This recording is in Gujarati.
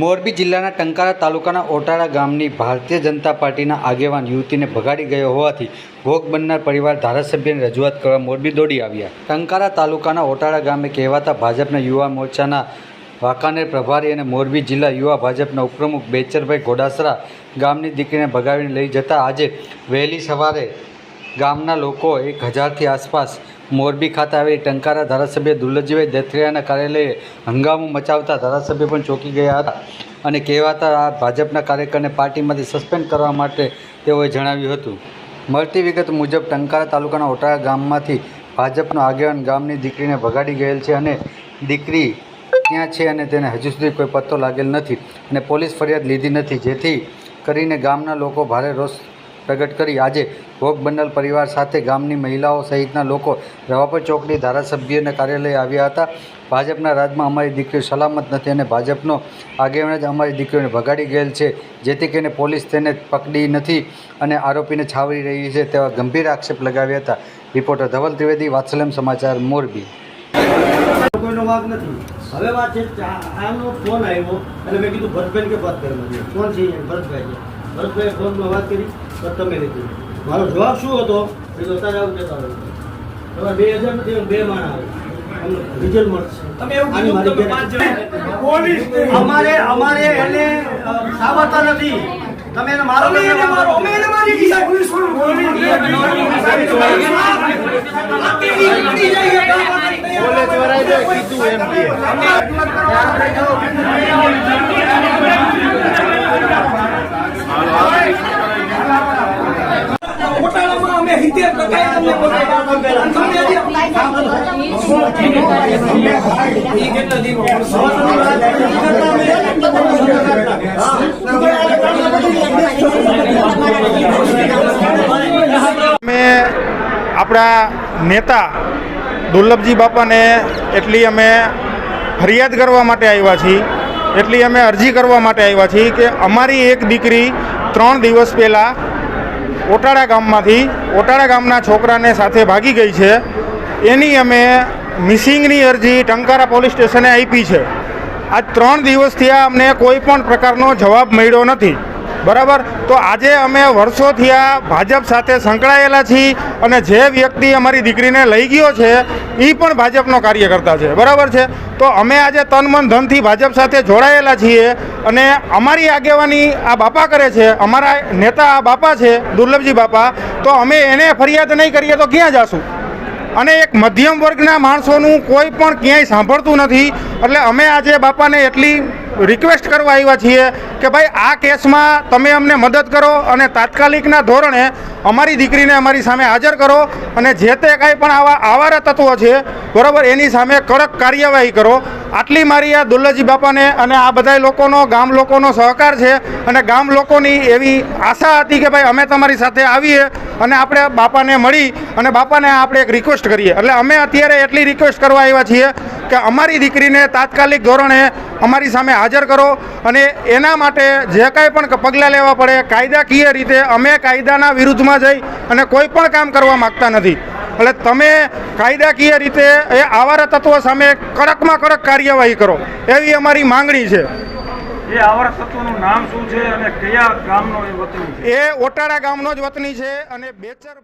મોરબી જિલ્લાના ટંકારા તાલુકાના ઓટાળા ગામની ભારતીય જનતા પાર્ટીના આગેવાન યુવતીને ભગાડી ગયો હોવાથી ભોગ બનનાર પરિવાર ધારાસભ્યની રજૂઆત કરવા મોરબી દોડી આવ્યા. ટંકારા તાલુકાના ઓટાળા ગામે કહેવાતા ભાજપના યુવા મોરચાના વાંકાનેર પ્રભારી અને મોરબી જિલ્લા યુવા ભાજપના ઉપપ્રમુખ બેચરભાઈ ઘોડાસરા ગામની દીકરીને ભગાવીને લઈ જતા આજે વહેલી સવારે ગામના લોકો એક હજારથી આસપાસ મોરબી ખાતે આવેલી ટંકારા ધારાસભ્ય દુર્લભજીભાઈ દત્રિયાના કાર્યાલયે હંગામો મચાવતા ધારાસભ્ય પણ ચોંકી ગયા હતા અને કહેવાતા આ ભાજપના કાર્યકરને પાર્ટીમાંથી સસ્પેન્ડ કરવા માટે તેઓએ જણાવ્યું હતું. મળતી વિગત મુજબ ટંકારા તાલુકાના ઓટાળા ગામમાંથી ભાજપનો આગેવાન ગામની દીકરીને ભગાડી ગયેલ છે અને દીકરી ક્યાં છે અને તેને હજુ સુધી કોઈ પત્તો લાગેલ નથી અને પોલીસ ફરિયાદ લીધી નથી જેથી કરીને ગામના લોકો ભારે રોષ પ્રગટ કરી. આજે ભોગ બનેલ પરિવાર સાથે ગામની મહિલાઓ સહિતના લોકો રવાપર ચોકડી ધારાસભ્યના કાર્યાલય આવ્યા હતા. ભાજપના રાજમાં અમારી દીકરીઓ સલામત નથી અને ભાજપનો આગેવાન જ અમારી દીકરીઓને ભગાડી ગયેલ છે, જેથી કરીને પોલીસ તેને પકડી નથી અને આરોપીને છાવરી રહી છે તેવા ગંભીર આક્ષેપ લગાવ્યા હતા. રિપોર્ટર ધવલ ત્રિવેદી, વાત્સલ્યમ સમાચાર, મોરબી. હવે વાત છે આનો ફોન આવ્યો અને મેં કીધું ભરતભાઈ કે વાત કરવા ફોન છે ભરતભાઈ છે. ભરતભાઈ ફોનમાં વાત કરી. તો તમે લીધી મારો જવાબ શું હતો એ તો તારે આવું કહેતા હોય તમારે બે હજાર નથી બે માણા આવે રિઝલ્ટ મળશે તમે એવું કીધું પોલીસ અમારે અમારે એને સાવરતા નથી તમે એને મારો અમે એને મારો અમે એને મારી દીધા પોલીસ વાળો ઘોટાળામાં અમે હિતેર ટકા તમને બોલાવ્યા. અમે આપણા નેતા દુર્લભજી બાપાને એટલી અમે ફરિયાદ કરવા માટે આવ્યા છીએ, એટલી અમે અરજી કરવા માટે આવ્યા છીએ કે અમારી એક દીકરી ત્રણ દિવસ પહેલાં ઓટાળા ગામમાંથી ઓટાળા ગામના છોકરાને સાથે ભાગી ગઈ છે. એની અમે મિસિંગની અરજી ટંકારા પોલીસ સ્ટેશને આપી છે. આજ ત્રણ દિવસથી આ અમને કોઈ પણ પ્રકારનો જવાબ મળ્યો નથી. બરાબર? તો આજે અમે વર્ષોથી આ ભાજપ સાથે સંકળાયેલા છીએ અને જે વ્યક્તિ અમારી દીકરીને લઈ ગયો છે એ પણ ભાજપનો કાર્યકર્તા છે. બરાબર છે? તો અમે આજે તન મન ધનથી ભાજપ સાથે જોડાયેલા છીએ અને અમારી આગેવાની આ બાપા કરે છે, અમારા નેતા આ બાપા છે, દુર્લભજી બાપા, તો અમે એને ફરિયાદ નહીં કરીએ તો ક્યાં જશું? અને એક મધ્યમ વર્ગના માણસોનું કોઈ પણ ક્યાંય સાંભળતું નથી એટલે અમે આજે બાપાને એટલી રિક્વેસ્ટ કરવા આવ્યા છીએ કે ભાઈ, આ કેસમાં તમે અમને મદદ કરો અને તાત્કાલિકના ધોરણે અમારી દીકરીને અમારી સામે હાજર કરો અને જે તે કાંઈ પણ આવા આવારા તત્વો છે, બરાબર, એની સામે કડક કાર્યવાહી કરો. આટલી મારી આ દુલ્લજી બાપાને અને આ બધા લોકોનો, ગામ લોકોનો સહકાર છે અને ગામ લોકોની એવી આશા હતી કે ભાઈ, અમે તમારી સાથે આવીએ અને આપણે બાપાને મળી અને બાપાને આપણે એક રિક્વેસ્ટ કરીએ. એટલે અમે અત્યારે એટલી રિક્વેસ્ટ કરવા આવ્યા છીએ કે અમારી દીકરીને તાત્કાલિક ધોરણે અમારી સામે હાજર કરો અને એના માટે જે કાંઈ પણ પગલાં લેવા પડે કાયદાકીય રીતે અમે કાયદાના વિરુદ્ધમાં જઈ અને કોઈ પણ કામ કરવા માગતા નથી. એટલે તમે કાયદાકીય રીતે એ આવારા તત્વો સામે કડકમાં કડક કાર્યવાહી કરો. એવી અમારી માંગણી છે. એ ઓટાળા ગામનો જ વતની છે અને બેચર